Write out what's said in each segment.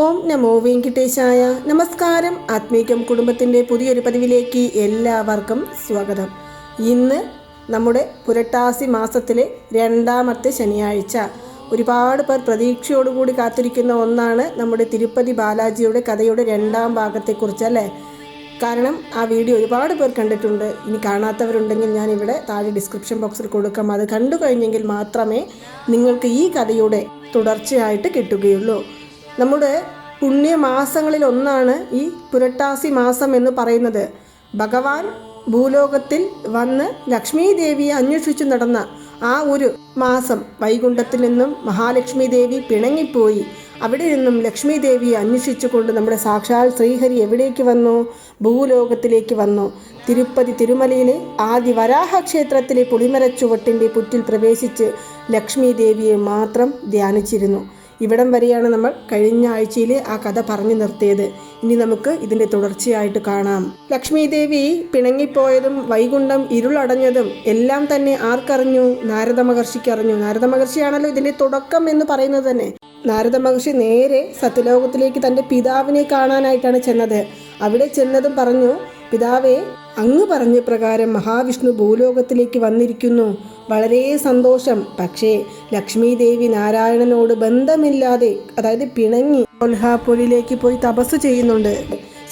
ഓം നമോ വെങ്കിട്ടേശായ. നമസ്കാരം. ആത്മീകം കുടുംബത്തിന്റെ പുതിയൊരു പതിവിലേക്ക് എല്ലാവർക്കും സ്വാഗതം. ഇന്ന് നമ്മുടെ പുരട്ടാസി മാസത്തിലെ രണ്ടാമത്തെ ശനിയാഴ്ച. ഒരുപാട് പേർ പ്രതീക്ഷയോടുകൂടി കാത്തിരിക്കുന്ന ഒന്നാണ് നമ്മുടെ തിരുപ്പതി ബാലാജിയുടെ കഥയുടെ രണ്ടാം ഭാഗത്തെക്കുറിച്ച് അല്ലേ? കാരണം ആ വീഡിയോ ഒരുപാട് പേർ കണ്ടിട്ടുണ്ട്. ഇനി കാണാത്തവരുണ്ടെങ്കിൽ ഞാൻ ഇവിടെ താഴെ ഡിസ്ക്രിപ്ഷൻ ബോക്സിൽ കൊടുക്കാം. അത് കണ്ടു കഴിഞ്ഞെങ്കിൽ മാത്രമേ നിങ്ങൾക്ക് ഈ കഥയുടെ തുടർച്ചയായിട്ട് കിട്ടുകയുള്ളൂ. നമ്മുടെ പുണ്യമാസങ്ങളിൽ ഒന്നാണ് ഈ പുരട്ടാസി മാസം എന്ന് പറയുന്നത്. ഭഗവാൻ ഭൂലോകത്തിൽ വന്ന് ലക്ഷ്മി ദേവിയെ അന്വേഷിച്ചു നടന്ന ആ ഒരു മാസം വൈകുണ്ഠത്തിൽ നിന്നും മഹാലക്ഷ്മി ദേവി പിണങ്ങിപ്പോയി. അവിടെ നിന്നും ലക്ഷ്മി ദേവിയെ അന്വേഷിച്ചുകൊണ്ട് നമ്മുടെ സാക്ഷാൽ ശ്രീഹരി എവിടേക്ക് വന്നു? ഭൂലോകത്തിലേക്ക് വന്നു. തിരുപ്പതി തിരുമലയിലെ ആദി വരാഹ ക്ഷേത്രത്തിലെ പുളിമരച്ചുവട്ടിന്റെ പുറ്റിൽ പ്രവേശിച്ച് ലക്ഷ്മി ദേവിയെ മാത്രം ധ്യാനിച്ചിരുന്നു. ഇവിടം വരെയാണ് നമ്മൾ കഴിഞ്ഞ ആഴ്ചയിൽ ആ കഥ പറഞ്ഞു നിർത്തിയത്. ഇനി നമുക്ക് ഇതിന്റെ തുടർച്ചയായിട്ട് കാണാം. ലക്ഷ്മി ദേവി പിണങ്ങിപ്പോയതും വൈകുണ്ഠം ഇരുളടഞ്ഞതും എല്ലാം തന്നെ ആർക്കറിഞ്ഞു? നാരദ മഹർഷിക്ക് അറിഞ്ഞു. നാരദ മഹർഷിയാണല്ലോ ഇതിന്റെ തുടക്കം എന്ന് പറയുന്നത് തന്നെ. നാരദ മഹർഷി നേരെ സത്യലോകത്തിലേക്ക് തന്റെ പിതാവിനെ കാണാനായിട്ടാണ് ചെന്നത്. അവിടെ ചെന്നതും പറഞ്ഞു പിതാവേ അങ്ങ് പറഞ്ഞ പ്രകാരം മഹാവിഷ്ണു ഭൂലോകത്തിലേക്ക് വന്നിരിക്കുന്നു. വളരെ സന്തോഷം. പക്ഷേ ലക്ഷ്മി ദേവി നാരായണനോട് ബന്ധമില്ലാതെ അതായത് പിണങ്ങി കൊൽഹാപ്പൊലിലേക്ക് പോയി തപസ് ചെയ്യുന്നുണ്ട്.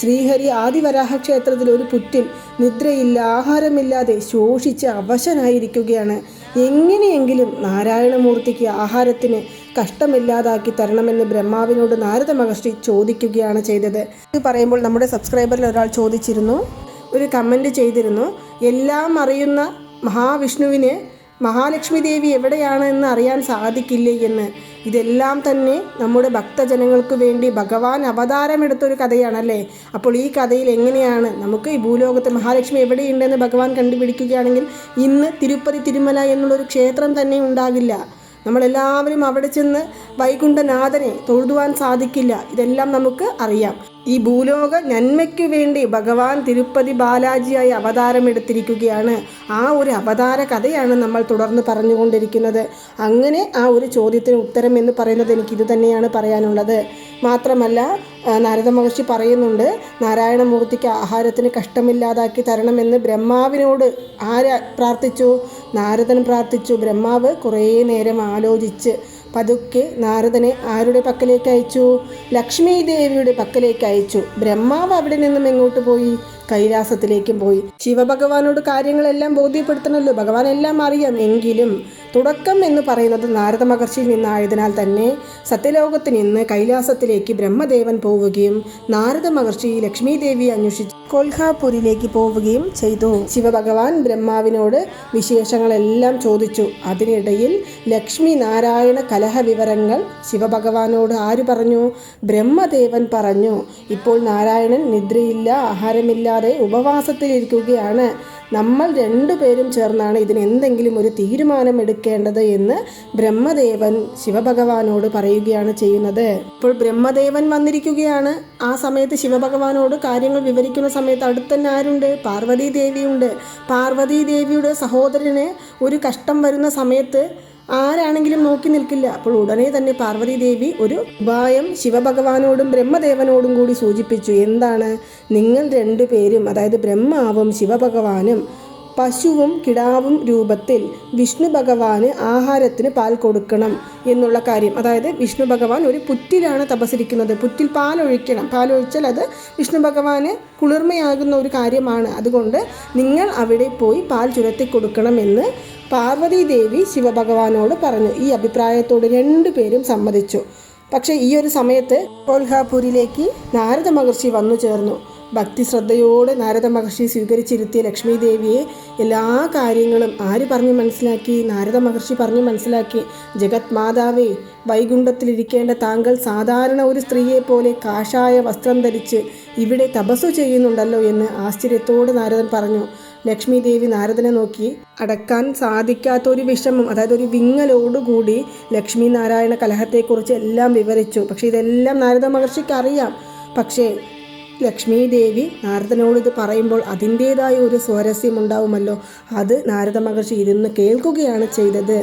ശ്രീഹരി ആദിവരാഹ ക്ഷേത്രത്തിൽ ഒരു പുറ്റിൽ നിദ്രയില്ല ആഹാരമില്ലാതെ ശോഷിച്ച് അവശനായിരിക്കുകയാണ്. എങ്ങനെയെങ്കിലും നാരായണമൂർത്തിക്ക് ആഹാരത്തിന് കഷ്ടമില്ലാതാക്കി തരണമെന്ന് ബ്രഹ്മാവിനോട് നാരദ മഹർഷി ചോദിക്കുകയാണ് ചെയ്തത്. ഇത് പറയുമ്പോൾ നമ്മുടെ സബ്സ്ക്രൈബറിൽ ഒരാൾ ചോദിച്ചിരുന്നു. ഒരു കമന്റ് ചെയ്തിരുന്നു. എല്ലാം അറിയുന്ന മഹാവിഷ്ണുവിന് മഹാലക്ഷ്മി ദേവി എവിടെയാണ് എന്ന് അറിയാൻ സാധിക്കില്ലേ എന്ന്. ഇതെല്ലാം തന്നെ നമ്മുടെ ഭക്തജനങ്ങൾക്ക് വേണ്ടി ഭഗവാൻ അവതാരമെടുത്തൊരു കഥയാണല്ലേ? അപ്പോൾ ഈ കഥയിൽ എങ്ങനെയാണ്? നമുക്ക് ഈ ഭൂലോകത്ത് മഹാലക്ഷ്മി എവിടെയുണ്ടെന്ന് ഭഗവാൻ കണ്ടുപിടിക്കുകയാണെങ്കിൽ ഇന്ന് തിരുപ്പതി തിരുമല എന്നുള്ളൊരു ക്ഷേത്രം തന്നെ ഉണ്ടാകില്ല. നമ്മളെല്ലാവരും അവിടെ ചെന്ന് വൈകുണ്ഠനാഥനെ തൊഴുതുവാൻ സാധിക്കില്ല. ഇതെല്ലാം നമുക്ക് അറിയാം. ഈ ഭൂലോക നന്മയ്ക്കു വേണ്ടി ഭഗവാൻ തിരുപ്പതി ബാലാജിയായി അവതാരമെടുത്തിരിക്കുകയാണ്. ആ ഒരു അവതാര കഥയാണ് നമ്മൾ തുടർന്ന് പറഞ്ഞുകൊണ്ടിരിക്കുന്നത്. അങ്ങനെ ആ ഒരു ചോദ്യത്തിന് ഉത്തരം എന്ന് പറയുന്നത് എനിക്ക് ഇതുതന്നെയാണ് പറയാനുള്ളത്. മാത്രമല്ല നാരദ മഹർഷി പറയുന്നുണ്ട് നാരായണമൂർത്തിക്ക് ആഹാരത്തിന് കഷ്ടമില്ലാതാക്കി തരണമെന്ന് ബ്രഹ്മാവിനോട് ആര് പ്രാർത്ഥിച്ചു? നാരദൻ പ്രാർത്ഥിച്ചു ബ്രഹ്മാവ് കുറേ നേരം ആലോചിച്ച് പതുക്കെ നാരദനെ ആരുടെ പക്കലേക്ക് അയച്ചു? ലക്ഷ്മി ദേവിയുടെ പക്കലേക്ക് അയച്ചു. ബ്രഹ്മാവ് അവിടെ നിന്നും എങ്ങോട്ട് പോയി? കൈലാസത്തിലേക്കും പോയി. ശിവഭഗവാനോട് കാര്യങ്ങളെല്ലാം ബോധ്യപ്പെടുത്തണമല്ലോ. ഭഗവാൻ എല്ലാം അറിയാം. എങ്കിലും തുടക്കം എന്ന് പറയുന്നത് നാരദ മഹർഷിയിൽ നിന്നായതിനാൽ തന്നെ സത്യലോകത്ത് നിന്ന് കൈലാസത്തിലേക്ക് ബ്രഹ്മദേവൻ പോവുകയും നാരദ മഹർഷി ലക്ഷ്മി ദേവിയെ അന്വേഷിച്ച് കൊൽഹാപൂരിലേക്ക് പോവുകയും ചെയ്തു. ശിവഭഗവാൻ ബ്രഹ്മാവിനോട് വിശേഷങ്ങളെല്ലാം ചോദിച്ചു. അതിനിടയിൽ ലക്ഷ്മി നാരായണ കലഹ വിവരങ്ങൾ ശിവഭഗവാനോട് ആര് പറഞ്ഞു? ബ്രഹ്മദേവൻ പറഞ്ഞു. ഇപ്പോൾ നാരായണൻ നിദ്രയില്ല ആഹാരമില്ലാതെ ഉപവാസത്തിലിരിക്കുകയാണ്. നമ്മൾ രണ്ടുപേരും ചേർന്നാണ് ഇതിന് എന്തെങ്കിലും ഒരു തീരുമാനം എടുക്കേണ്ടത് എന്ന് ബ്രഹ്മദേവൻ ശിവഭഗവാനോട് പറയുകയാണ് ചെയ്യുന്നത്. ഇപ്പോൾ ബ്രഹ്മദേവൻ വന്നിരിക്കുകയാണ്. ആ സമയത്ത് ശിവഭഗവാനോട് കാര്യങ്ങൾ വിവരിക്കുന്ന സമയത്ത് അടുത്തന്നെ ആരുണ്ട്? പാർവതി ദേവിയുണ്ട് പാർവതി ദേവിയുടെ സഹോദരന് ഒരു കഷ്ടം വരുന്ന സമയത്ത് ആരാണെങ്കിലും നോക്കി നിൽക്കില്ല. അപ്പോൾ ഉടനെ തന്നെ പാർവതി ദേവി ഒരു ഉപായം ശിവഭഗവാനോടും ബ്രഹ്മദേവനോടും കൂടി സൂചിപ്പിച്ചു. എന്താണ്? നിങ്ങൾ രണ്ടുപേരും അതായത് ബ്രഹ്മാവും ശിവഭഗവാനും പശുവും കിടാവും രൂപത്തിൽ വിഷ്ണു ഭഗവാന് ആഹാരത്തിന് പാൽ കൊടുക്കണം എന്നുള്ള കാര്യം. അതായത് വിഷ്ണു ഭഗവാൻ ഒരു പുറ്റിലാണ് തപസിരിക്കുന്നത് പുറ്റിൽ പാലൊഴിക്കണം. പാലൊഴിച്ചാൽ അത് വിഷ്ണു ഭഗവാന് കുളിർമയാകുന്ന ഒരു കാര്യമാണ്. അതുകൊണ്ട് നിങ്ങൾ അവിടെ പോയി പാൽ ചുരത്തി കൊടുക്കണമെന്ന് പാർവതി ദേവി ശിവഭഗവാനോട് പറഞ്ഞു. ഈ അഭിപ്രായത്തോട് രണ്ടുപേരും സമ്മതിച്ചു. പക്ഷേ ഈ ഒരു സമയത്ത് കോൽഹാപൂരിലേക്ക് നാരദ മഹർഷി വന്നു ചേർന്നു. ഭക്തി ശ്രദ്ധയോടെ നാരദ മഹർഷി സ്വീകരിച്ചിരുത്തിയ ലക്ഷ്മി ദേവിയെ എല്ലാ കാര്യങ്ങളും ആര് പറഞ്ഞു മനസ്സിലാക്കി? നാരദ മഹർഷി പറഞ്ഞു മനസ്സിലാക്കി. ജഗത് മാതാവേ വൈകുണ്ഠത്തിലിരിക്കേണ്ട താങ്കൾ സാധാരണ ഒരു സ്ത്രീയെ പോലെ കാഷായ വസ്ത്രം ധരിച്ച് ഇവിടെ തപസ്സു ചെയ്യുന്നുണ്ടല്ലോ എന്ന് ആശ്ചര്യത്തോടെ നാരദൻ പറഞ്ഞു. ലക്ഷ്മി ദേവി നാരദനെ നോക്കി. അടക്കാൻ സാധിക്കാത്ത ഒരു വിഷമം അതായത് ഒരു വിങ്ങലോടുകൂടി ലക്ഷ്മി നാരായണ കലഹത്തെക്കുറിച്ച് എല്ലാം വിവരിച്ചു. പക്ഷേ ഇതെല്ലാം നാരദ മഹർഷിക്ക് അറിയാം. പക്ഷേ ലക്ഷ്മി ദേവി നാരദനോട് ഇത് പറയുമ്പോൾ അതിന്റേതായ ഒരു സ്വാരസ്യം ഉണ്ടാവുമല്ലോ അത് നാരദ മഹർഷി ഇരുന്ന് കേൾക്കുകയാണ് ചെയ്തത്.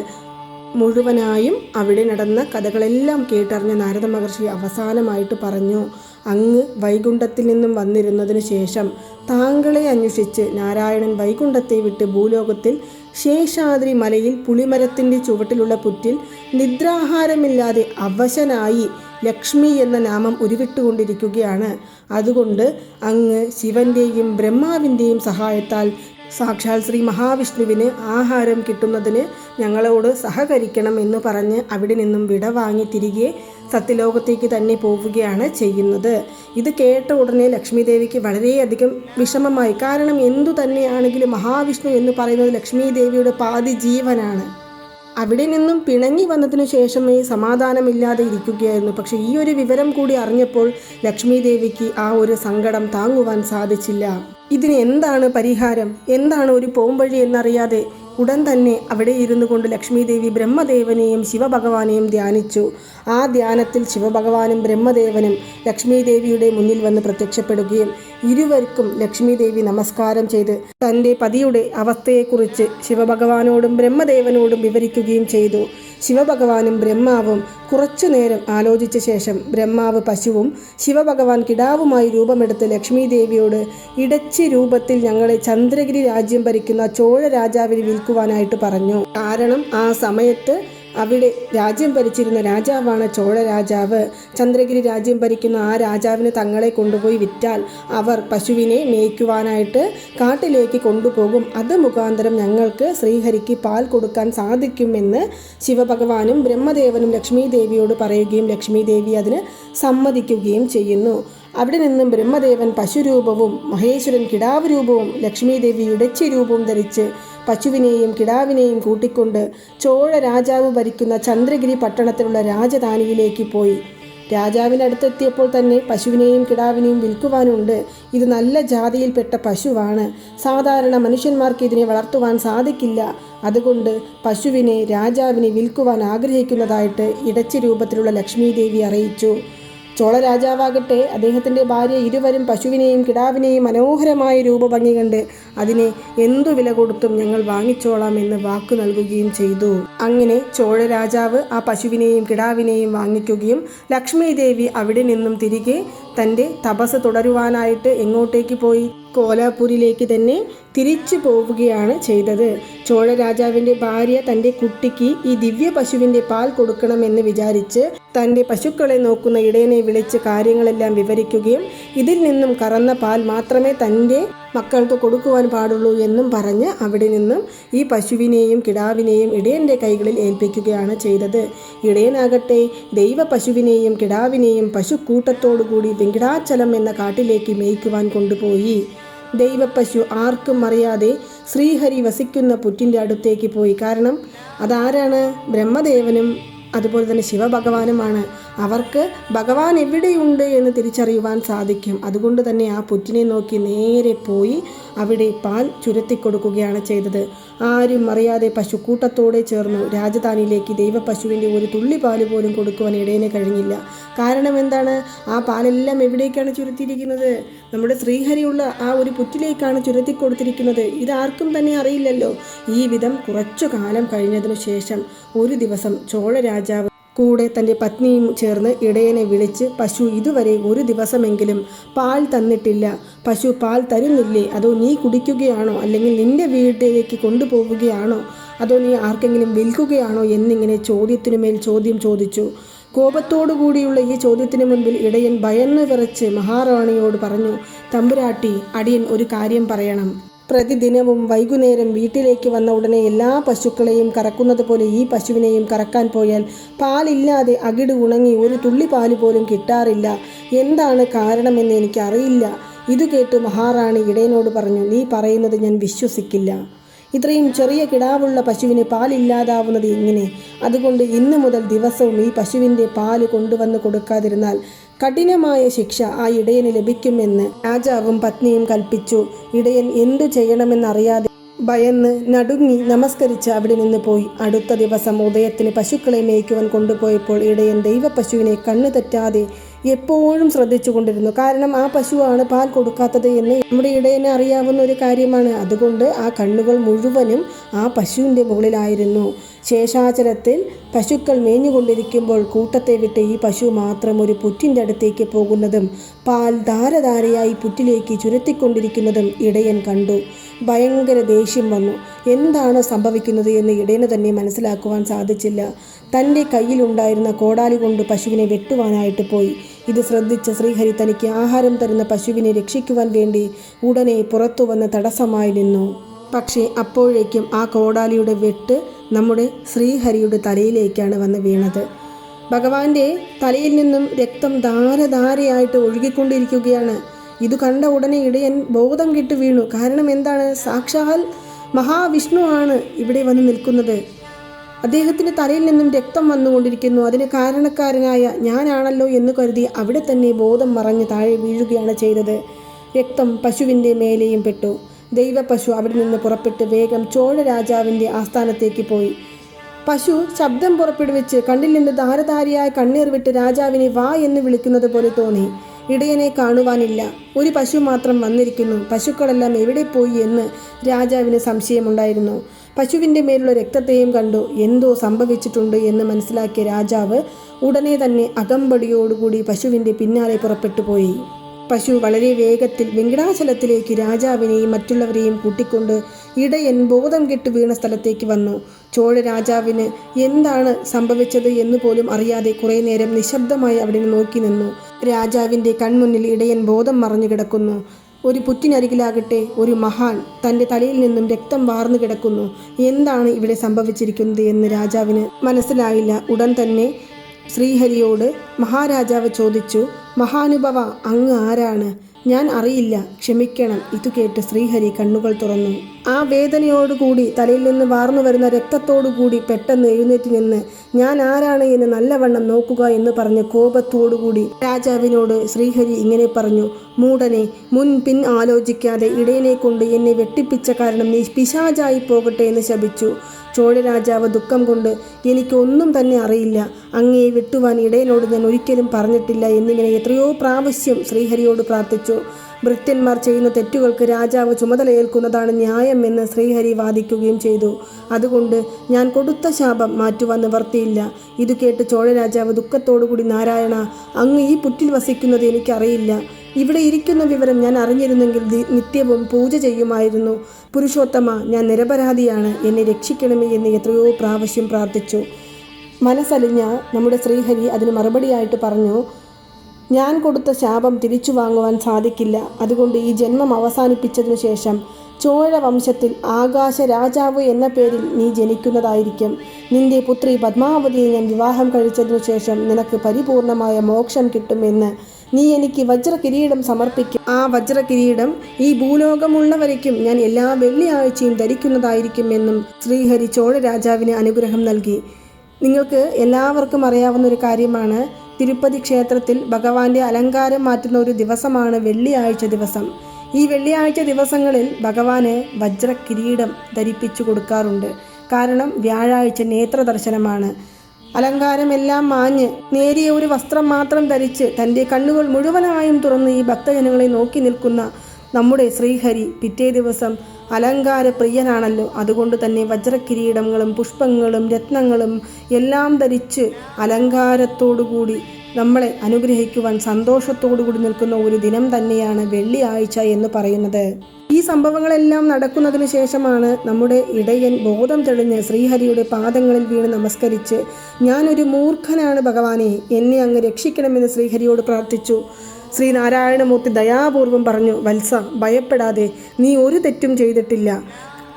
മുഴുവനായും അവിടെ നടന്ന കഥകളെല്ലാം കേട്ടറിഞ്ഞ നാരദ മഹർഷി അവസാനമായിട്ട് പറഞ്ഞു അങ്ങ് വൈകുണ്ഠത്തിൽ നിന്നും വന്നിരുന്നതിന് ശേഷം താങ്കളെ അന്വേഷിച്ച് നാരായണൻ വൈകുണ്ഠത്തെ വിട്ട് ഭൂലോകത്തിൽ ശേഷാദ്രി മലയിൽ പുളിമരത്തിന്റെ ചുവട്ടിലുള്ള പുറ്റിൽ നിദ്രാഹാരമില്ലാതെ അവശനായി ലക്ഷ്മി എന്ന നാമം ഉരുവിട്ടുകൊണ്ടിരിക്കുകയാണ്. അതുകൊണ്ട് അങ്ങ് ശിവന്റെയും ബ്രഹ്മാവിന്റെയും സഹായത്താൽ സാക്ഷാൽ ശ്രീ മഹാവിഷ്ണുവിന് ആഹാരം കിട്ടുന്നതിന് ഞങ്ങളോട് സഹകരിക്കണം എന്ന് പറഞ്ഞ് അവിടെ നിന്നും വിട വാങ്ങി തിരികെ സത്യലോകത്തേക്ക് തന്നെ പോവുകയാണ് ചെയ്യുന്നത്. ഇത് കേട്ട ഉടനെ ലക്ഷ്മി ദേവിക്ക് വളരെയധികം വിഷമമായി. കാരണം എന്തു തന്നെയാണെങ്കിലും മഹാവിഷ്ണു എന്ന് പറയുന്നത് ലക്ഷ്മി ദേവിയുടെ പാതി ജീവനാണ് അവിടെ നിന്നും പിണങ്ങി വന്നതിനു ശേഷമേ സമാധാനമില്ലാതെ ഇരിക്കുകയായിരുന്നു. പക്ഷേ ഈ ഒരു വിവരം കൂടി അറിഞ്ഞപ്പോൾ ലക്ഷ്മി ദേവിക്ക് ആ ഒരു സങ്കടം താങ്ങുവാൻ സാധിച്ചില്ല. ഇതിന് എന്താണ് പരിഹാരം? എന്താണ് ഒരു പോംവഴി എന്നറിയാതെ ഉടൻ തന്നെ അവിടെ ഇരുന്നു കൊണ്ട് ലക്ഷ്മി ദേവി ബ്രഹ്മദേവനെയും ശിവഭഗവാനെയും ധ്യാനിച്ചു. ആ ധ്യാനത്തിൽ ശിവഭഗവാനും ബ്രഹ്മദേവനും ലക്ഷ്മി ദേവിയുടെ മുന്നിൽ വന്ന് പ്രത്യക്ഷപ്പെടുകയും ഇരുവർക്കും ലക്ഷ്മി ദേവി നമസ്കാരം ചെയ്ത് തന്റെ പതിയുടെ അവസ്ഥയെക്കുറിച്ച് ശിവഭഗവാനോടും ബ്രഹ്മദേവനോടും വിവരിക്കുകയും ചെയ്തു. ശിവഭഗവാനും ബ്രഹ്മാവും കുറച്ചു നേരം ആലോചിച്ച ശേഷം ബ്രഹ്മാവ് പശുവും ശിവഭഗവാൻ കിടാവുമായി രൂപമെടുത്ത് ലക്ഷ്മി ദേവിയോട് ഇടച്ചി രൂപത്തിൽ ഞങ്ങളെ ചന്ദ്രഗിരി രാജ്യം ഭരിക്കുന്ന ചോഴ രാജാവിന് വിൽക്കുവാനായിട്ട് പറഞ്ഞു. കാരണം ആ സമയത്ത് അവിടെ രാജ്യം ഭരിച്ചിരുന്ന രാജാവാണ് ചോഴ രാജാവ്. ചന്ദ്രഗിരി രാജ്യം ഭരിക്കുന്ന ആ രാജാവിന് തങ്ങളെ കൊണ്ടുപോയി വിറ്റാൽ അവർ പശുവിനെ മേയ്ക്കുവാനായിട്ട് കാട്ടിലേക്ക് കൊണ്ടുപോകും. അത് മുഖാന്തരം ഞങ്ങൾക്ക് ശ്രീഹരിക്ക് പാൽ കൊടുക്കാൻ സാധിക്കുമെന്ന് ശിവഭഗവാനും ബ്രഹ്മദേവനും ലക്ഷ്മി ദേവിയോട് പറയുകയും ലക്ഷ്മി അതിന് സമ്മതിക്കുകയും ചെയ്യുന്നു. അവിടെ നിന്നും ബ്രഹ്മദേവൻ പശുരൂപവും മഹേശ്വരൻ കിടാവ് രൂപവും ലക്ഷ്മി ദേവി ഇടച്ചി രൂപവും ധരിച്ച് പശുവിനെയും കിടാവിനെയും കൂട്ടിക്കൊണ്ട് ചോഴ രാജാവ് ഭരിക്കുന്ന ചന്ദ്രഗിരി പട്ടണത്തിലുള്ള രാജധാനിയിലേക്ക് പോയി. രാജാവിന്റെ അടുത്തെത്തിയപ്പോൾ തന്നെ പശുവിനെയും കിടാവിനെയും വിൽക്കുവാനുണ്ട്. ഇത് നല്ല ജാതിയിൽപ്പെട്ട പശുവാണ്. സാധാരണ മനുഷ്യന്മാർക്ക് ഇതിനെ വളർത്തുവാൻ സാധിക്കില്ല. അതുകൊണ്ട് പശുവിനെ രാജാവിനെ വിൽക്കുവാൻ ആഗ്രഹിക്കുന്നതായിട്ട് ഇടച്ചി രൂപത്തിലുള്ള ലക്ഷ്മി ദേവി അറിയിച്ചു. ചോള രാജാവാകട്ടെ അദ്ദേഹത്തിന്റെ ഭാര്യ ഇരുവരും പശുവിനെയും കിടാവിനെയും മനോഹരമായ രൂപഭംഗി കണ്ട് അതിനെ എന്തു വില കൊടുത്തും ഞങ്ങൾ വാങ്ങിച്ചോളാം എന്ന് വാക്കു നൽകുകയും ചെയ്തു. അങ്ങനെ ചോള രാജാവ് ആ പശുവിനെയും കിടാവിനെയും വാങ്ങിക്കുകയും ലക്ഷ്മി ദേവി അവിടെ നിന്നും തിരികെ തന്റെ തപസ് തുടരുവാനായിട്ട് എങ്ങോട്ടേക്ക് പോയി? കോലാപൂരിലേക്ക് തന്നെ തിരിച്ചു പോവുകയാണ് ചെയ്തത്. ചോള രാജാവിന്റെ ഭാര്യ തന്റെ കുട്ടിക്ക് ഈ ദിവ്യ പശുവിന്റെ പാൽ കൊടുക്കണമെന്ന് വിചാരിച്ച് തന്റെ പശുക്കളെ നോക്കുന്ന ഇടയനെ വിളിച്ച് കാര്യങ്ങളെല്ലാം വിവരിക്കുകയും ഇതിൽ നിന്നും കറന്ന പാൽ മാത്രമേ തന്റെ മക്കൾക്ക് കൊടുക്കുവാൻ പാടുള്ളൂ എന്നും പറഞ്ഞ് അവിടെ നിന്നും ഈ പശുവിനെയും കിടാവിനെയും ഇടയന്റെ കൈകളിൽ ഏൽപ്പിക്കുകയാണ് ചെയ്തത്. ഇടയനാകട്ടെ ദൈവ പശുവിനെയും കിടാവിനെയും പശുക്കൂട്ടത്തോടുകൂടി വെങ്കിടാചലം എന്ന കാട്ടിലേക്ക് മേയ്ക്കുവാൻ കൊണ്ടുപോയി. ദൈവപ്പശു ആർക്കും അറിയാതെ ശ്രീഹരി വസിക്കുന്ന പുറ്റിന്റെ അടുത്തേക്ക് പോയി. കാരണം അതാരാണ്? ബ്രഹ്മദേവനും അതുപോലെ തന്നെ ശിവഭഗവാനുമാണ്. അവർക്ക് ഭഗവാൻ എവിടെയുണ്ട് എന്ന് തിരിച്ചറിയുവാൻ സാധിക്കും. അതുകൊണ്ട് തന്നെ ആ പുറ്റിനെ നോക്കി നേരെ പോയി അവിടെ പാൽ ചുരത്തിക്കൊടുക്കുകയാണ് ചെയ്തത്. ആരും അറിയാതെ പശുക്കൂട്ടത്തോടെ ചേർന്നു. രാജധാനിയിലേക്ക് ദൈവപശുവിന്റെ ഒരു തുള്ളി പാൽ പോലും കൊടുക്കുവാൻ ഇടയനെ കഴിഞ്ഞില്ല. കാരണം എന്താണ്? ആ പാലെല്ലാം എവിടേക്കാണ് ചുരുത്തിയിരിക്കുന്നത്? നമ്മുടെ ശ്രീഹരിയുള്ള ആ ഒരു പുറ്റിലേക്കാണ് കൊടുത്തിരിക്കുന്നത് ഇതാർക്കും തന്നെ അറിയില്ലല്ലോ. ഈ വിധം കുറച്ചു കാലം കഴിഞ്ഞതിനു ശേഷം ഒരു ദിവസം ചോഴ രാജാവ് കൂടെ തന്റെ പത്നിയും ചേർന്ന് ഇടയനെ വിളിച്ച് പശു ഇതുവരെ ഒരു ദിവസമെങ്കിലും പാൽ തന്നിട്ടില്ല. പശു പാൽ തരുന്നില്ലേ? അതോ നീ കുടിക്കുകയാണോ? അല്ലെങ്കിൽ നിന്റെ വീട്ടിലേക്ക് കൊണ്ടുപോവുകയാണോ? അതോ നീ ആർക്കെങ്കിലും വിൽക്കുകയാണോ? എന്നിങ്ങനെ ചോദ്യത്തിനുമേൽ ചോദ്യം ചോദിച്ചു. കോപത്തോടുകൂടിയുള്ള ഈ ചോദ്യത്തിന് മുൻപിൽ ഇടയൻ ഭയന്നു വിറച്ച് മഹാറാണിയോട് പറഞ്ഞു തമ്പുരാട്ടി അടിയൻ ഒരു കാര്യം പറയണം. പ്രതിദിനവും വൈകുന്നേരം വീട്ടിലേക്ക് വന്ന ഉടനെ എല്ലാ പശുക്കളെയും കറക്കുന്നത് പോലെ ഈ പശുവിനെയും കറക്കാൻ പോയാൽ പാലില്ലാതെ അകിട് ഉണങ്ങി ഒരു തുള്ളി പാൽ പോലും കിട്ടാറില്ല. എന്താണ് കാരണമെന്ന് എനിക്കറിയില്ല. ഇത് കേട്ട് മഹാറാണി ഇടയനോട് പറഞ്ഞു നീ പറയുന്നത് ഞാൻ വിശ്വസിക്കില്ല. ഇത്രയും ചെറിയ കിടാവുള്ള പശുവിന് പാലില്ലാതാവുന്നത് എങ്ങനെ? അതുകൊണ്ട് ഇന്നു മുതൽ ദിവസവും ഈ പശുവിന്റെ പാൽ കൊണ്ടുവന്ന് കൊടുക്കാതിരുന്നാൽ കഠിനമായ ശിക്ഷ ആ ഇടയന് ലഭിക്കുമെന്ന് രാജാവും പത്നിയും കൽപ്പിച്ചു. ഇടയൻ എന്തു ചെയ്യണമെന്നറിയാതെ ഭയന്ന് നടുങ്ങി നമസ്കരിച്ച് അവിടെ നിന്ന് പോയി. അടുത്ത ദിവസം ഉദയത്തിന് പശുക്കളെ മേയ്ക്കുവാൻ കൊണ്ടുപോയപ്പോൾ ഇടയൻ ദൈവപശുവിനെ കണ്ണു തെറ്റാതെ എപ്പോഴും ശ്രദ്ധിച്ചു കൊണ്ടിരുന്നു കാരണം ആ പശുവാണ് പാൽ കൊടുക്കാത്തത് എന്ന് നമ്മുടെ ഇടയനെ അറിയാവുന്ന ഒരു കാര്യമാണ്. അതുകൊണ്ട് ആ കണ്ണുകൾ മുഴുവനും ആ പശുവിന്റെ മുകളിലായിരുന്നു. ശേഷാചലത്തിൽ പശുക്കൾ മേഞ്ഞുകൊണ്ടിരിക്കുമ്പോൾ കൂട്ടത്തെ വിട്ട് ഈ പശു മാത്രം ഒരു പുറ്റിന്റെ അടുത്തേക്ക് പോകുന്നതും പാൽ ധാരധാരയായി പുറ്റിലേക്ക് ചുരത്തിക്കൊണ്ടിരിക്കുന്നതും ഇടയൻ കണ്ടു. ഭയങ്കര ദേഷ്യം വന്നു. എന്താണ് സംഭവിക്കുന്നത് എന്ന് ഇടയന് തന്നെ മനസ്സിലാക്കുവാൻ സാധിച്ചില്ല. തന്റെ കയ്യിലുണ്ടായിരുന്ന കോടാലി കൊണ്ട് പശുവിനെ വെട്ടുവാനായിട്ട് പോയി. ഇത് ശ്രദ്ധിച്ച ശ്രീഹരി തനിക്ക് ആഹാരം തരുന്ന പശുവിനെ രക്ഷിക്കുവാൻ വേണ്ടി ഉടനെ പുറത്തു വന്ന് തടസ്സമായി നിന്നു. പക്ഷേ അപ്പോഴേക്കും ആ കോടാലിയുടെ വെട്ട് നമ്മുടെ ശ്രീഹരിയുടെ തലയിലേക്കാണ് വന്ന് വീണത്. ഭഗവാന്റെ തലയിൽ നിന്നും രക്തം ധാരധാരയായിട്ട് ഒഴുകിക്കൊണ്ടിരിക്കുകയാണ്. ഇത് കണ്ട ഉടനെ ഇടയൻ ബോധം കിട്ടു വീണു. കാരണം എന്താണ്? സാക്ഷാൽ മഹാവിഷ്ണു ആണ് ഇവിടെ വന്ന് നിൽക്കുന്നത്. അദ്ദേഹത്തിന്റെ തലയിൽ നിന്നും രക്തം വന്നുകൊണ്ടിരിക്കുന്നു. അതിന് കാരണക്കാരനായ ഞാനാണല്ലോ എന്ന് കരുതി അവിടെ തന്നെ ബോധം മറഞ്ഞ് താഴെ വീഴുകയാണ് ചെയ്തത്. രക്തം പശുവിന്റെ മേലെയും പെട്ടു. ദൈവ പശു അവിടെ നിന്ന് പുറപ്പെട്ട് വേഗം ചോഴ രാജാവിന്റെ ആസ്ഥാനത്തേക്ക് പോയി. പശു ശബ്ദം പുറപ്പെടുവിച്ച് കണ്ണിൽ നിന്ന് ധാരധാരിയായ കണ്ണീർ വിട്ട് രാജാവിനെ വാ എന്ന് വിളിക്കുന്നത് പോലെ തോന്നി. ഇടയനെ കാണുവാനില്ല. ഒരു പശു മാത്രം വന്നിരിക്കുന്നു. പശുക്കളെല്ലാം എവിടെ പോയി എന്ന് രാജാവിന് സംശയമുണ്ടായിരുന്നു. പശുവിന്റെ മേലുള്ള രക്തത്തെയും കണ്ടു. എന്തോ സംഭവിച്ചിട്ടുണ്ട് എന്ന് മനസ്സിലാക്കിയ രാജാവ് ഉടനെ തന്നെ അകമ്പടിയോടുകൂടി പശുവിന്റെ പിന്നാലെ പുറപ്പെട്ടു പോയി പശു വളരെ വേഗത്തിൽ വെങ്കടാചലത്തിലേക്ക് രാജാവിനെയും മറ്റുള്ളവരെയും കൂട്ടിക്കൊണ്ട് ഇടയൻ ബോധം കെട്ട് വീണ സ്ഥലത്തേക്ക് വന്നു. ചോഴ രാജാവിന് എന്താണ് സംഭവിച്ചത് എന്ന് പോലും അറിയാതെ കുറേ നേരം നിശബ്ദമായി അവിടെ നോക്കി നിന്നു. രാജാവിന്റെ കൺമുന്നിൽ ഇടയൻ ബോധം മറഞ്ഞു കിടക്കുന്നു. ഒരു പുറ്റിനരികിലാകട്ടെ ഒരു മഹാൻ തന്റെ തലയിൽ നിന്നും രക്തം വാർന്നു കിടക്കുന്നു. എന്താണ് ഇവിടെ സംഭവിച്ചിരിക്കുന്നത് എന്ന് രാജാവിന് മനസ്സിലായില്ല. ഉടൻ തന്നെ ശ്രീഹരിയോട് മഹാരാജാവ് ചോദിച്ചു മഹാനുഭവ അങ്ങ് ആരാണ്? ഞാൻ അറിയില്ല. ക്ഷമിക്കണം. ഇതു കേട്ട് ശ്രീഹരി കണ്ണുകൾ തുറന്നു. ആ വേദനയോടുകൂടി തലയിൽ നിന്ന് വാർന്നു വരുന്ന രക്തത്തോടുകൂടി പെട്ടെന്ന് എഴുന്നേറ്റ് നിന്ന് ഞാൻ ആരാണ് എന്ന് നല്ലവണ്ണം നോക്കുക എന്ന് പറഞ്ഞ് കോപത്തോടുകൂടി രാജാവിനോട് ശ്രീഹരി ഇങ്ങനെ പറഞ്ഞു മൂടനെ മുൻ പിൻ ആലോചിക്കാതെ ഇടയനെ കൊണ്ട് എന്നെ വെട്ടിപ്പിച്ച കാരണം നീ പിശാചായി പോകട്ടെ എന്ന് ശപിച്ചു. ചോഴരാജാവ് ദുഃഖം കൊണ്ട് എനിക്കൊന്നും തന്നെ അറിയില്ല. അങ്ങയെ വെട്ടുവാൻ ഇടയനോട് ഞാൻ ഒരിക്കലും പറഞ്ഞിട്ടില്ല എന്നിങ്ങനെ എത്രയോ പ്രാവശ്യം ശ്രീഹരിയോട് പ്രാർത്ഥിച്ചു. ഭൃത്യന്മാർ ചെയ്യുന്ന തെറ്റുകൾക്ക് രാജാവ് ചുമതലയേൽക്കുന്നതാണ് ന്യായമെന്ന് ശ്രീഹരി വാദിക്കുകയും ചെയ്തു. അതുകൊണ്ട് ഞാൻ കൊടുത്ത ശാപം മാറ്റുവാൻ നിവർത്തിയില്ല. ഇത് കേട്ട് ചോഴരാജാവ് ദുഃഖത്തോടുകൂടി നാരായണ അങ്ങ് ഈ പുറ്റിൽ വസിക്കുന്നത് എനിക്കറിയില്ല. ഇവിടെ ഇരിക്കുന്ന വിവരം ഞാൻ അറിഞ്ഞിരുന്നെങ്കിൽ നിത്യവും പൂജ ചെയ്യുമായിരുന്നു. പുരുഷോത്തമ ഞാൻ നിരപരാധിയാണ്. എന്നെ രക്ഷിക്കണമേ എന്ന് എത്രയോ പ്രാവശ്യം പ്രാർത്ഥിച്ചു. മനസ്സലിഞ്ഞ നമ്മുടെ ശ്രീഹരി അതിന് മറുപടിയായിട്ട് പറഞ്ഞു ഞാൻ കൊടുത്ത ശാപം തിരിച്ചു വാങ്ങുവാൻ സാധിക്കില്ല. അതുകൊണ്ട് ഈ ജന്മം അവസാനിപ്പിച്ചതിനു ശേഷം ചോഴ വംശത്തിൽ ആകാശ രാജാവ് എന്ന പേരിൽ നീ ജനിക്കുന്നതായിരിക്കും. നിന്റെ പുത്രി പത്മാവതിയെ ഞാൻ വിവാഹം കഴിച്ചതിനു ശേഷം നിനക്ക് പരിപൂർണമായ മോക്ഷം കിട്ടുമെന്ന് നീ എനിക്ക് വജ്രകിരീടം സമർപ്പിക്കും. ആ വജ്രകിരീടം ഈ ഭൂലോകമുള്ളവരയ്ക്കും ഞാൻ എല്ലാ വെള്ളിയാഴ്ചയും ധരിക്കുന്നതായിരിക്കുമെന്നും ശ്രീഹരി ചോഴ രാജാവിന് അനുഗ്രഹം നൽകി. നിങ്ങൾക്ക് എല്ലാവർക്കും അറിയാവുന്ന ഒരു കാര്യമാണ് തിരുപ്പതി ക്ഷേത്രത്തിൽ ഭഗവാന്റെ അലങ്കാരം മാറ്റുന്ന ഒരു ദിവസമാണ് വെള്ളിയാഴ്ച ദിവസം. ഈ വെള്ളിയാഴ്ച ദിവസങ്ങളിൽ ഭഗവാന് വജ്രകിരീടം ധരിപ്പിച്ചു കൊടുക്കാറുണ്ട്. കാരണം വ്യാഴാഴ്ച നേത്ര ദർശനമാണ് അലങ്കാരമെല്ലാം മാഞ്ഞ് നേരിയ ഒരു വസ്ത്രം മാത്രം ധരിച്ച് തന്റെ കണ്ണുകൾ മുഴുവനായും തുറന്ന് ഈ ഭക്തജനങ്ങളെ നോക്കി നിൽക്കുന്ന നമ്മുടെ ശ്രീഹരി പിറ്റേ ദിവസം അലങ്കാര പ്രിയനാണല്ലോ അതുകൊണ്ട് തന്നെ വജ്രക്കിരീടങ്ങളും പുഷ്പങ്ങളും രത്നങ്ങളും എല്ലാം ധരിച്ച് അലങ്കാരത്തോടുകൂടി നമ്മളെ അനുഗ്രഹിക്കുവാൻ സന്തോഷത്തോടുകൂടി നിൽക്കുന്ന ഒരു ദിനം തന്നെയാണ് വെള്ളിയാഴ്ച എന്ന് പറയുന്നത്. ഈ സംഭവങ്ങളെല്ലാം നടക്കുന്നതിന് ശേഷമാണ് നമ്മുടെ ഇടയൻ ബോധം തെളിഞ്ഞ് ശ്രീഹരിയുടെ പാദങ്ങളിൽ വീണ് നമസ്കരിച്ച് ഞാനൊരു മൂർഖനാണ് ഭഗവാനെ എന്നെ അങ്ങ് രക്ഷിക്കണമെന്ന് ശ്രീഹരിയോട് പ്രാർത്ഥിച്ചു. ശ്രീനാരായണമൂർത്തി ദയാപൂർവം പറഞ്ഞു വത്സ ഭയപ്പെടാതെ നീ ഒരു തെറ്റും ചെയ്തിട്ടില്ല.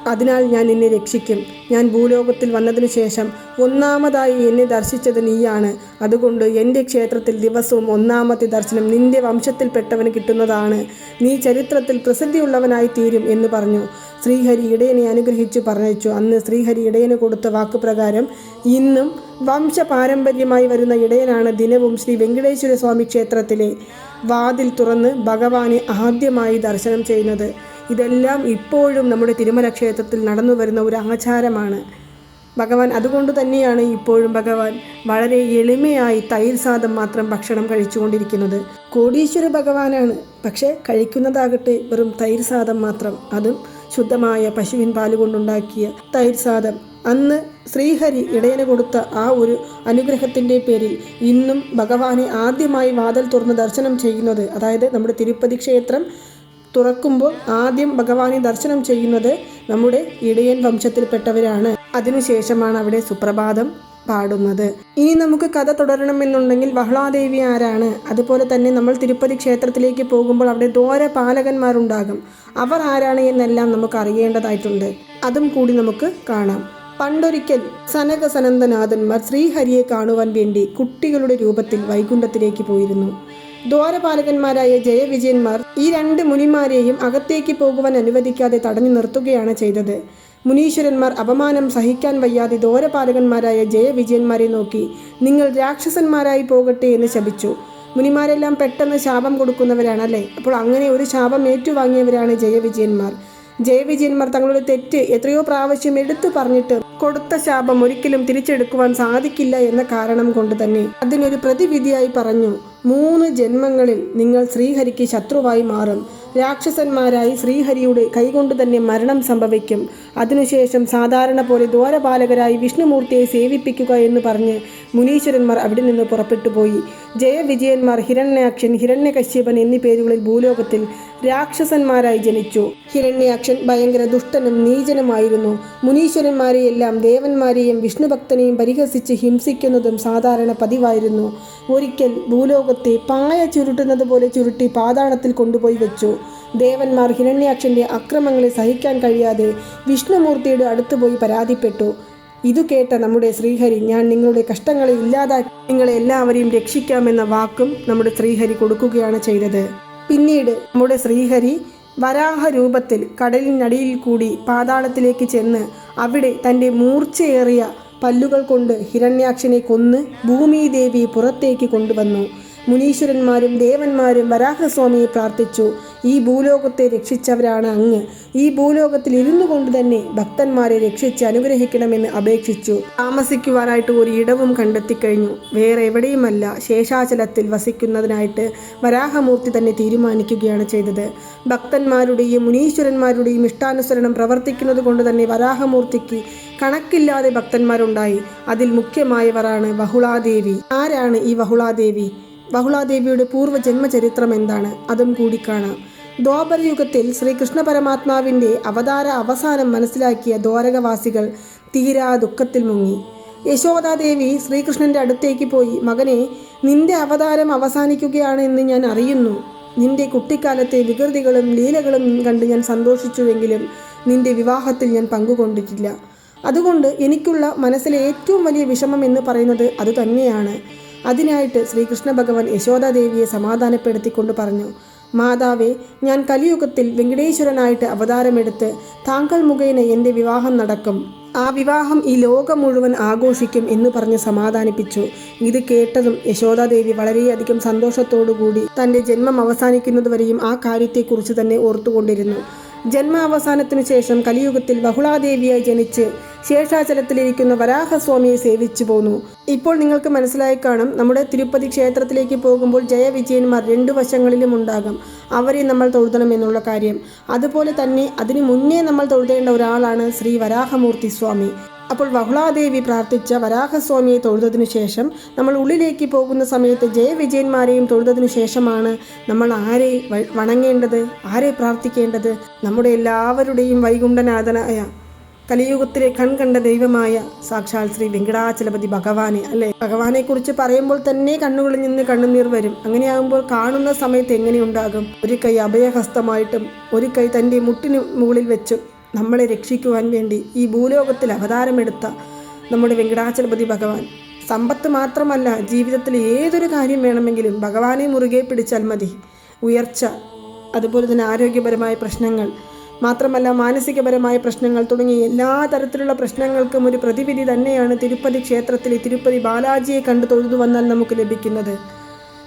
അതിനാൽ ഞാൻ നിന്നെ രക്ഷിക്കും. ഞാൻ ഭൂലോകത്തിൽ വന്നതിനു ശേഷം ഒന്നാമതായി എന്നെ ദർശിച്ചത് നീയാണ്. അതുകൊണ്ട് എന്റെ ക്ഷേത്രത്തിൽ ദിവസവും ഒന്നാമത്തെ ദർശനം നിന്റെ വംശത്തിൽപ്പെട്ടവന് കിട്ടുന്നതാണ്. നീ ചരിത്രത്തിൽ പ്രസിദ്ധിയുള്ളവനായി തീരും എന്ന് പറഞ്ഞു. ശ്രീഹരി ഇടയനെ അനുഗ്രഹിച്ച് പറഞ്ഞു അന്ന് ശ്രീഹരി ഇടയന് കൊടുത്ത വാക്കുപ്രകാരം ഇന്നും വംശപാരമ്പര്യമായി വരുന്ന ഇടയനാണ് ദിനവും ശ്രീ വെങ്കടേശ്വര സ്വാമി ക്ഷേത്രത്തിലെ വാതിൽ തുറന്ന് ഭഗവാനെ ആദ്യമായി ദർശനം ചെയ്യുന്നത്. ഇതെല്ലാം ഇപ്പോഴും നമ്മുടെ തിരുമല ക്ഷേത്രത്തിൽ നടന്നു വരുന്ന ഒരു ആചാരമാണ്. ഭഗവാൻ അതുകൊണ്ട് തന്നെയാണ് ഇപ്പോഴും ഭഗവാൻ വളരെ എളിമയായി തൈര് സാദം മാത്രം ഭക്ഷണം കഴിച്ചുകൊണ്ടിരിക്കുന്നത്. കോടീശ്വര ഭഗവാനാണ്. പക്ഷേ കഴിക്കുന്നതാകട്ടെ വെറും തൈര് സാദം മാത്രം. അതും ശുദ്ധമായ പശുവിൻ പാൽ കൊണ്ടുണ്ടാക്കിയ തൈര് സാദം അന്ന് ശ്രീഹരി ഇടയന് കൊടുത്ത ആ ഒരു അനുഗ്രഹത്തിന്റെ പേരിൽ ഇന്നും ഭഗവാനെ ആദ്യമായി വാതിൽ തുറന്ന് ദർശനം ചെയ്യുന്നത് അതായത് നമ്മുടെ തിരുപ്പതി ക്ഷേത്രം തുറക്കുമ്പോൾ ആദ്യം ഭഗവാനെ ദർശനം ചെയ്യുന്നത് നമ്മുടെ ഇടയൻ വംശത്തിൽപ്പെട്ടവരാണ്. അതിനുശേഷമാണ് അവിടെ സുപ്രഭാതം. പാടുന്നത്. ഇനി നമുക്ക് കഥ തുടരണമെന്നുണ്ടെങ്കിൽ ബഹ്ളാദേവി ആരാണ്? അതുപോലെ തന്നെ നമ്മൾ തിരുപ്പതി ക്ഷേത്രത്തിലേക്ക് പോകുമ്പോൾ അവിടെ ദോര പാലകന്മാരുണ്ടാകും. അവർ ആരാണ് എന്നെല്ലാം നമുക്ക് അറിയേണ്ടതായിട്ടുണ്ട്. അതും കൂടി നമുക്ക് കാണാം. പണ്ടൊരിക്കൽ സനക സനന്ദനാഥന്മാർ ശ്രീഹരിയെ കാണുവാൻ വേണ്ടി കുട്ടികളുടെ രൂപത്തിൽ വൈകുണ്ഠത്തിലേക്ക് പോയിരുന്നു. ദ്വാരപാലകന്മാരായ ജയവിജയന്മാർ ഈ രണ്ട് മുനിമാരെയും അകത്തേക്ക് പോകുവാൻ അനുവദിക്കാതെ തടഞ്ഞു നിർത്തുകയാണ് ചെയ്തത്. മുനീശ്വരന്മാർ അപമാനം സഹിക്കാൻ വയ്യാതെ ദൂരപാലകന്മാരായ ജയവിജയന്മാരെ നോക്കി നിങ്ങൾ രാക്ഷസന്മാരായി പോകട്ടെ എന്ന് ശപിച്ചു. മുനിമാരെല്ലാം പെട്ടെന്ന് ശാപം കൊടുക്കുന്നവരാണല്ലേ അപ്പോൾ അങ്ങനെ ഒരു ശാപം ഏറ്റുവാങ്ങിയവരാണ് ജയവിജയന്മാർ. ജയവിജയന്മാർ തങ്ങളുടെ തെറ്റ് എത്രയോ പ്രാവശ്യം എടുത്തു പറഞ്ഞിട്ട് കൊടുത്ത ശാപം ഒരിക്കലും തിരിച്ചെടുക്കുവാൻ സാധിക്കില്ല എന്ന കാരണം കൊണ്ട് തന്നെ അതിനൊരു പ്രതിവിധിയായി പറഞ്ഞു മൂന്ന് ജന്മങ്ങളിൽ നിങ്ങൾ ശ്രീഹരിക്ക് ശത്രുവായി മാറും. രാക്ഷസന്മാരായി ശ്രീഹരിയുടെ കൈകൊണ്ട് തന്നെ മരണം സംഭവിക്കും. അതിനുശേഷം സാധാരണ പോലെ ദ്വാരപാലകരായി വിഷ്ണുമൂർത്തിയെ സേവിപ്പിക്കുക എന്ന് പറഞ്ഞ് മുനീശ്വരന്മാർ അവിടെ നിന്ന് പുറപ്പെട്ടു പോയി. ജയവിജയന്മാർ ഹിരണ്യാക്ഷൻ ഹിരണ്യകശ്യപൻ എന്നീ പേരുകളിൽ ഭൂലോകത്തിൽ രാക്ഷസന്മാരായി ജനിച്ചു. ഹിരണ്യാക്ഷൻ ഭയങ്കര ദുഷ്ടനും നീചനുമായിരുന്നു. മുനീശ്വരന്മാരെയെല്ലാം ദേവന്മാരെയും വിഷ്ണുഭക്തനെയും പരിഹസിച്ച് ഹിംസിക്കുന്നതും സാധാരണ പതിവായിരുന്നു. ഒരിക്കൽ ഭൂലോകത്തെ പായ ചുരുട്ടുന്നത് പോലെ ചുരുട്ടി പാതാളത്തിൽ കൊണ്ടുപോയി വെച്ചു. ദേവന്മാർ ഹിരണ്യാക്ഷന്റെ അക്രമങ്ങളെ സഹിക്കാൻ കഴിയാതെ വിഷ്ണുമൂർത്തിയുടെ അടുത്തുപോയി പരാതിപ്പെട്ടു. ഇതു കേട്ട നമ്മുടെ ശ്രീഹരി ഞാൻ നിങ്ങളുടെ കഷ്ടങ്ങളെ ഇല്ലാതാക്കി നിങ്ങളെ എല്ലാവരെയും രക്ഷിക്കാമെന്ന വാക്കും നമ്മുടെ ശ്രീഹരി കൊടുക്കുകയാണ് ചെയ്തത്. പിന്നീട് നമ്മുടെ ശ്രീഹരി വരാഹ രൂപത്തിൽ കടലിനടിയിൽ കൂടി പാതാളത്തിലേക്ക് ചെന്ന് അവിടെ തന്റെ മൂർച്ചയേറിയ പല്ലുകൾ കൊണ്ട് ഹിരണ്യാക്ഷനെ കൊന്ന് ഭൂമിദേവി പുറത്തേക്ക് കൊണ്ടുവന്നു. മുനീശ്വരന്മാരും ദേവന്മാരും വരാഹസ്വാമിയെ പ്രാർത്ഥിച്ചു. ഈ ഭൂലോകത്തെ രക്ഷിച്ചവരാണ് അങ്ങ്. ഈ ഭൂലോകത്തിൽ ഇരുന്നു കൊണ്ട് തന്നെ ഭക്തന്മാരെ രക്ഷിച്ച് അനുഗ്രഹിക്കണമെന്ന് അപേക്ഷിച്ചു. താമസിക്കുവാനായിട്ട് ഒരു ഇടവും കണ്ടെത്തിക്കഴിഞ്ഞു. വേറെ എവിടെയുമല്ല ശേഷാചലത്തിൽ വസിക്കുന്നതിനായിട്ട് വരാഹമൂർത്തി തന്നെ തീരുമാനിക്കുകയാണ് ചെയ്തത്. ഭക്തന്മാരുടെയും മുനീശ്വരന്മാരുടെയും ഇഷ്ടാനുസരണം പ്രവർത്തിക്കുന്നത് കൊണ്ട് തന്നെ വരാഹമൂർത്തിക്ക് കണക്കില്ലാതെ ഭക്തന്മാരുണ്ടായി. അതിൽ മുഖ്യമായവരാണ് ബഹുളാദേവി ആരാണ് ഈ വഹുളാദേവി? ബഹുളാദേവിയുടെ പൂർവ ജന്മചരിത്രം എന്താണ്? അതും കൂടി കാണാം. ദ്വാപരയുഗത്തിൽ ശ്രീകൃഷ്ണ പരമാത്മാവിന്റെ അവതാര അവസാനം മനസ്സിലാക്കിയ ദ്വാരകവാസികൾ തീരാ ദുഃഖത്തിൽ മുങ്ങി. യശോദാദേവി ശ്രീകൃഷ്ണന്റെ അടുത്തേക്ക് പോയി മകനെ നിന്റെ അവതാരം അവസാനിക്കുകയാണ് എന്ന് ഞാൻ അറിയുന്നു. നിന്റെ കുട്ടിക്കാലത്തെ വികൃതികളും ലീലകളും കണ്ട് ഞാൻ സന്തോഷിച്ചുവെങ്കിലും നിന്റെ വിവാഹത്തിൽ ഞാൻ പങ്കുകൊണ്ടിട്ടില്ല. അതുകൊണ്ട് എനിക്കുള്ള മനസ്സിലെ ഏറ്റവും വലിയ വിഷമം എന്ന് പറയുന്നത് അതുതന്നെയാണ് അതിനായിട്ട് ശ്രീകൃഷ്ണ ഭഗവാൻ യശോദാദേവിയെ സമാധാനപ്പെടുത്തിക്കൊണ്ട് പറഞ്ഞു മാതാവേ ഞാൻ കലിയുഗത്തിൽ വെങ്കടേശ്വരനായിട്ട് അവതാരമെടുത്ത് താങ്കൾ മുഖേന എന്റെ വിവാഹം നടക്കും. ആ വിവാഹം ഈ ലോകം മുഴുവൻ ആഘോഷിക്കും എന്ന് പറഞ്ഞ് സമാധാനിപ്പിച്ചു. ഇത് കേട്ടതും യശോദാദേവി വളരെയധികം സന്തോഷത്തോടുകൂടി തന്റെ ജന്മം അവസാനിക്കുന്നതുവരെയും ആ കാര്യത്തെക്കുറിച്ച് തന്നെ ഓർത്തുകൊണ്ടിരുന്നു. ജന്മാവസാനത്തിനു ശേഷം കലിയുഗത്തിൽ ബഹുളാദേവിയായി ജനിച്ച് ശേഷാചലത്തിലിരിക്കുന്ന വരാഹസ്വാമിയെ സേവിച്ചു പോന്നു. ഇപ്പോൾ നിങ്ങൾക്ക് മനസ്സിലായി കാണും നമ്മുടെ തിരുപ്പതി ക്ഷേത്രത്തിലേക്ക് പോകുമ്പോൾ ജയവിജയന്മാർ രണ്ടു വശങ്ങളിലും ഉണ്ടാകും. അവരെ നമ്മൾ തൊഴുതണം എന്നുള്ള കാര്യം. അതുപോലെ തന്നെ അതിനു മുന്നേ നമ്മൾ തൊഴുതേണ്ട ഒരാളാണ് ശ്രീ വരാഹമൂർത്തി സ്വാമി. അപ്പോൾ വഹുളാദേവി പ്രാർത്ഥിച്ച വരാഹസ്വാമിയെ തൊഴുതതിനു ശേഷം നമ്മൾ ഉള്ളിലേക്ക് പോകുന്ന സമയത്ത് ജയവിജയന്മാരെയും തൊഴുതതിനു ശേഷമാണ് നമ്മൾ ആരെ വണങ്ങേണ്ടത് ആരെ പ്രാർത്ഥിക്കേണ്ടത്? നമ്മുടെ എല്ലാവരുടെയും വൈകുണ്ഠനാഥനായ കലിയുഗത്തിലെ കൺകണ്ട ദൈവമായ സാക്ഷാൽ ശ്രീ വെങ്കടാചലപതി ഭഗവാനെ അല്ലെ? ഭഗവാനെ കുറിച്ച് പറയുമ്പോൾ തന്നെ കണ്ണുകളിൽ നിന്ന് കണ്ണുനീർ വരും. അങ്ങനെയാകുമ്പോൾ കാണുന്ന സമയത്ത് എങ്ങനെയുണ്ടാകും ഒരു കൈ അഭയഹസ്തമായിട്ടും ഒരു കൈ തന്റെ മുട്ടിന് മുകളിൽ വെച്ചും നമ്മളെ രക്ഷിക്കുവാൻ വേണ്ടി ഈ ഭൂലോകത്തിൽ അവതാരമെടുത്ത നമ്മുടെ വെങ്കടാചലപതി ഭഗവാൻ. സമ്പത്ത് മാത്രമല്ല ജീവിതത്തിൽ ഏതൊരു കാര്യം വേണമെങ്കിലും ഭഗവാനെ മുറുകെ പിടിച്ചാൽ മതി. ഉയർച്ച അതുപോലെ തന്നെ ആരോഗ്യപരമായ പ്രശ്നങ്ങൾ മാത്രമല്ല മാനസികപരമായ പ്രശ്നങ്ങൾ തുടങ്ങി എല്ലാ തരത്തിലുള്ള പ്രശ്നങ്ങൾക്കും ഒരു പ്രതിവിധി തന്നെയാണ് തിരുപ്പതി ക്ഷേത്രത്തിലെ തിരുപ്പതി ബാലാജിയെ കണ്ടു തൊഴുതു വന്നാൽ നമുക്ക് ലഭിക്കുന്നത്.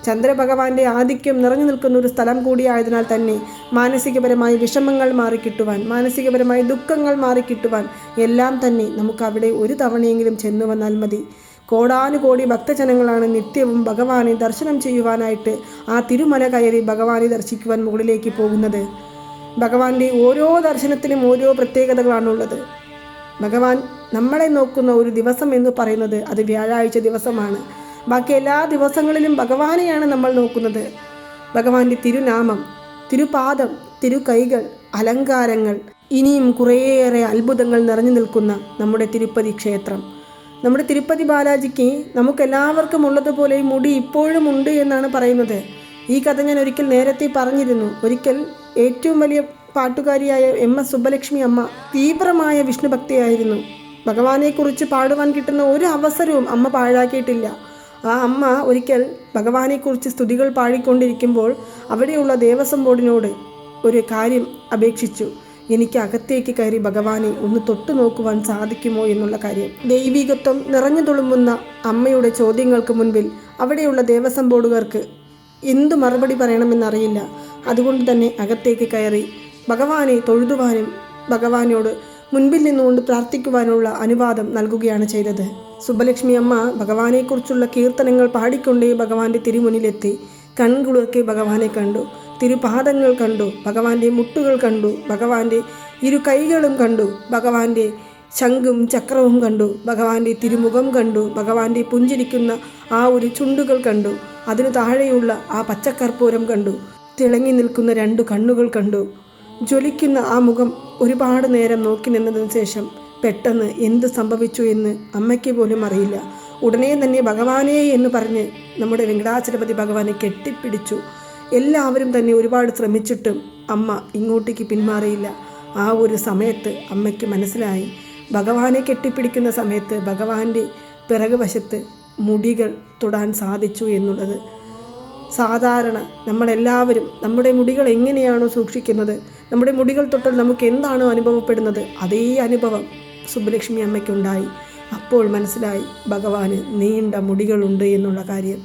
ചന്ദ്രഭഗവാന്റെ ആധിക്യം നിറഞ്ഞു നിൽക്കുന്ന ഒരു സ്ഥലം കൂടിയായതിനാൽ തന്നെ മാനസികപരമായ വിഷമങ്ങൾ മാറിക്കിട്ടുവാൻ മാനസികപരമായ ദുഃഖങ്ങൾ മാറിക്കിട്ടുവാൻ എല്ലാം തന്നെ നമുക്ക് അവിടെ ഒരു തവണയെങ്കിലും ചെന്നു വന്നാൽ മതി. കോടാനുകോടി ഭക്തജനങ്ങളാണ് നിത്യവും ഭഗവാനെ ദർശനം ചെയ്യുവാനായിട്ട് ആ തിരുമല കയറി ഭഗവാനെ ദർശിക്കുവാൻ മുകളിലേക്ക് പോകുന്നത്. ഭഗവാന്റെ ഓരോ ദർശനത്തിലും ഓരോ പ്രത്യേകതകളാണുള്ളത്. ഭഗവാൻ നമ്മളെ നോക്കുന്ന ഒരു ദിവസം എന്ന് പറയുന്നത് അത് വ്യാഴാഴ്ച ദിവസമാണ്. ബാക്കി എല്ലാ ദിവസങ്ങളിലും ഭഗവാനെയാണ് നമ്മൾ നോക്കുന്നത്. ഭഗവാന്റെ തിരുനാമം തിരുപാദം തിരുകൈകൾ അലങ്കാരങ്ങൾ ഇനിയും കുറേയേറെ അത്ഭുതങ്ങൾ നിറഞ്ഞു നിൽക്കുന്ന നമ്മുടെ തിരുപ്പതി ക്ഷേത്രം. നമ്മുടെ തിരുപ്പതി ബാലാജിക്ക് നമുക്കെല്ലാവർക്കും ഉള്ളതുപോലെ മുടി ഇപ്പോഴും ഉണ്ട് എന്നാണ് പറയുന്നത്. ഈ കഥ ഞാൻ ഒരിക്കൽ നേരത്തെ പറഞ്ഞിരുന്നു. ഒരിക്കൽ ഏറ്റവും വലിയ പാട്ടുകാരിയായ എം എസ് സുബ്ബലക്ഷ്മി അമ്മ തീവ്രമായ വിഷ്ണുഭക്തിയായിരുന്നു ഭഗവാനെക്കുറിച്ച് പാടുവാൻ കിട്ടുന്ന ഒരു അവസരവും അമ്മ പാഴാക്കിയിട്ടില്ല. ആ അമ്മ ഒരിക്കൽ ഭഗവാനെക്കുറിച്ച് സ്തുതികൾ പാടിക്കൊണ്ടിരിക്കുമ്പോൾ അവിടെയുള്ള ദേവസ്വം ബോർഡിനോട് ഒരു കാര്യം അപേക്ഷിച്ചു. എനിക്ക് അകത്തേക്ക് കയറി ഭഗവാനെ ഒന്ന് തൊട്ടു നോക്കുവാൻ സാധിക്കുമോ എന്നുള്ള കാര്യം. ദൈവികത്വം നിറഞ്ഞു തുളുമ്പുന്ന അമ്മയുടെ ചോദ്യങ്ങൾക്ക് മുൻപിൽ അവിടെയുള്ള ദേവസ്വം ബോർഡുകാർക്ക് എന്തു മറുപടി പറയണമെന്നറിയില്ല. അതുകൊണ്ട് തന്നെ അകത്തേക്ക് കയറി. ഭഗവാനെ തൊഴുതുവാനും ഭഗവാനോട് മുൻപിൽ നിന്നുകൊണ്ട് പ്രാർത്ഥിക്കുവാനുള്ള അനുവാദം നൽകുകയാണ് ചെയ്തത്. സുബ്ബലക്ഷ്മി അമ്മ ഭഗവാനെക്കുറിച്ചുള്ള കീർത്തനങ്ങൾ പാടിക്കൊണ്ടേ ഭഗവാന്റെ തിരുമുന്നിലെത്തി. കൺകുളിർക്കെ ഭഗവാനെ കണ്ടു. തിരുപാദങ്ങൾ കണ്ടു. ഭഗവാന്റെ മുട്ടുകൾ കണ്ടു. ഭഗവാന്റെ ഇരു കൈകളും കണ്ടു. ഭഗവാന്റെ ശംഖും ചക്രവും കണ്ടു. ഭഗവാന്റെ തിരുമുഖം കണ്ടു. ഭഗവാന്റെ പുഞ്ചിരിക്കുന്ന ആ ഒരു ചുണ്ടുകൾ കണ്ടു. അതിനു താഴെയുള്ള ആ പച്ചക്കർപ്പൂരം കണ്ടു. തിളങ്ങി നിൽക്കുന്ന രണ്ട് കണ്ണുകൾ കണ്ടു. ജ്വലിക്കുന്ന ആ മുഖം ഒരുപാട് നേരം നോക്കി നിന്നതിന് ശേഷം പെട്ടെന്ന് എന്ത് സംഭവിച്ചു എന്ന് അമ്മയ്ക്ക് പോലും അറിയില്ല. ഉടനെ തന്നെ ഭഗവാനേ എന്ന് പറഞ്ഞ് നമ്മുടെ വെങ്കടാചലപതി ഭഗവാനെ കെട്ടിപ്പിടിച്ചു. എല്ലാവരും തന്നെ ഒരുപാട് ശ്രമിച്ചിട്ടും അമ്മ ഇങ്ങോട്ടേക്ക് പിന്മാറിയില്ല. ആ ഒരു സമയത്ത് അമ്മയ്ക്ക് മനസ്സിലായി. ഭഗവാനെ കെട്ടിപ്പിടിക്കുന്ന സമയത്ത് ഭഗവാന്റെ പിറകു വശത്ത് മുടികൾ തൊടാൻ സാധിച്ചു എന്നുള്ളത്. സാധാരണ നമ്മളെല്ലാവരും നമ്മുടെ മുടികൾ എങ്ങനെയാണോ സൂക്ഷിക്കുന്നത് നമ്മുടെ മുടികൾ തൊട്ടാൽ നമുക്ക് എന്താണോ അനുഭവപ്പെടുന്നത് അതേ അനുഭവം സുബ്ബലക്ഷ്മി അമ്മയ്ക്കുണ്ടായി. അപ്പോൾ മനസ്സിലായി ഭഗവാന് നീണ്ട മുടികളുണ്ട് എന്നുള്ള കാര്യം.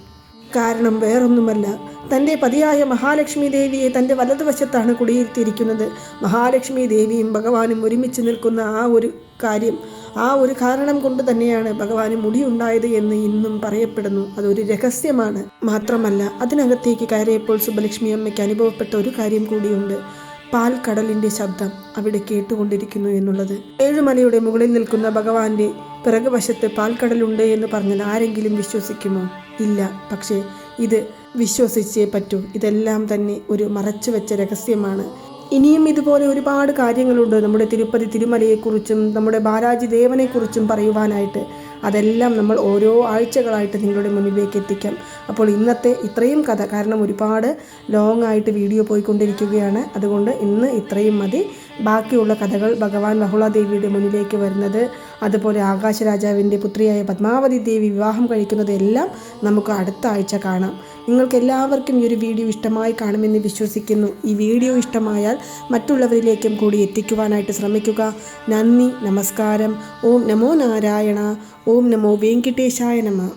കാരണം വേറൊന്നുമല്ല തന്റെ പതിയായ മഹാലക്ഷ്മി ദേവിയെ തന്റെ വലതുവശത്താണ് കുടിയിരുത്തിയിരിക്കുന്നത്. മഹാലക്ഷ്മി ദേവിയും ഭഗവാനും ഒരുമിച്ച് നിൽക്കുന്ന ആ ഒരു കാര്യം ആ ഒരു കാരണം കൊണ്ട് തന്നെയാണ് ഭഗവാന് മുടിയുണ്ടായത് എന്ന് ഇന്നും പറയപ്പെടുന്നു. അതൊരു രഹസ്യമാണ്. മാത്രമല്ല അതിനകത്തേക്ക് കയറിയപ്പോൾ സുബലക്ഷ്മി അമ്മയ്ക്ക് അനുഭവപ്പെട്ട ഒരു കാര്യം കൂടിയുണ്ട്. പാൽ കടലിന്റെ ശബ്ദം അവിടെ കേട്ടുകൊണ്ടിരിക്കുന്നു എന്നുള്ളത്. ഏഴുമലയുടെ മുകളിൽ നിൽക്കുന്ന ഭഗവാന്റെ പിറകുവശത്ത് പാൽക്കടലുണ്ട് എന്ന് പറഞ്ഞാൽ ആരെങ്കിലും വിശ്വസിക്കുമോ? ഇല്ല. പക്ഷേ ഇത് വിശ്വസിച്ചേ പറ്റൂ. ഇതെല്ലാം തന്നെ ഒരു മറച്ചു വെച്ച രഹസ്യമാണ്. ഇനിയും ഇതുപോലെ ഒരുപാട് കാര്യങ്ങളുണ്ട്. നമ്മുടെ തിരുപ്പതി തിരുമലയെക്കുറിച്ചും നമ്മുടെ ബാലാജി ദേവനെക്കുറിച്ചും പറയുവാനായിട്ട് അതെല്ലാം നമ്മൾ ഓരോ ആഴ്ചകളായിട്ട് നിങ്ങളുടെ മുന്നിലേക്ക് എത്തിക്കാം. അപ്പോൾ ഇന്നത്തെ ഇത്രയും കഥ കാരണം ഒരുപാട് ലോങ് ആയിട്ട് വീഡിയോ പോയിക്കൊണ്ടിരിക്കുകയാണ്. അതുകൊണ്ട് ഇന്ന് ഇത്രയും മതി. ബാക്കിയുള്ള കഥകൾ ഭഗവാൻ ബഹുളാദേവിയുടെ മുന്നിലേക്ക് വരുന്നത് അതുപോലെ ആകാശരാജാവിന്റെ പുത്രിയായ പത്മാവതി ദേവി വിവാഹം കഴിക്കുന്നത് എല്ലാം നമുക്ക് അടുത്ത ആഴ്ച കാണാം. നിങ്ങൾക്ക് എല്ലാവർക്കും ഈ ഒരു വീഡിയോ ഇഷ്ടമായി കാണുമെന്ന് വിശ്വസിക്കുന്നു. ഈ വീഡിയോ ഇഷ്ടമായാൽ മറ്റുള്ളവരിലേക്കും കൂടി എത്തിക്കുവാനായിട്ട് ശ്രമിക്കുക. നന്ദി നമസ്കാരം. ഓം നമോ നാരായണ. ഓം നമോ വെങ്കിട്ടേശായ നമ.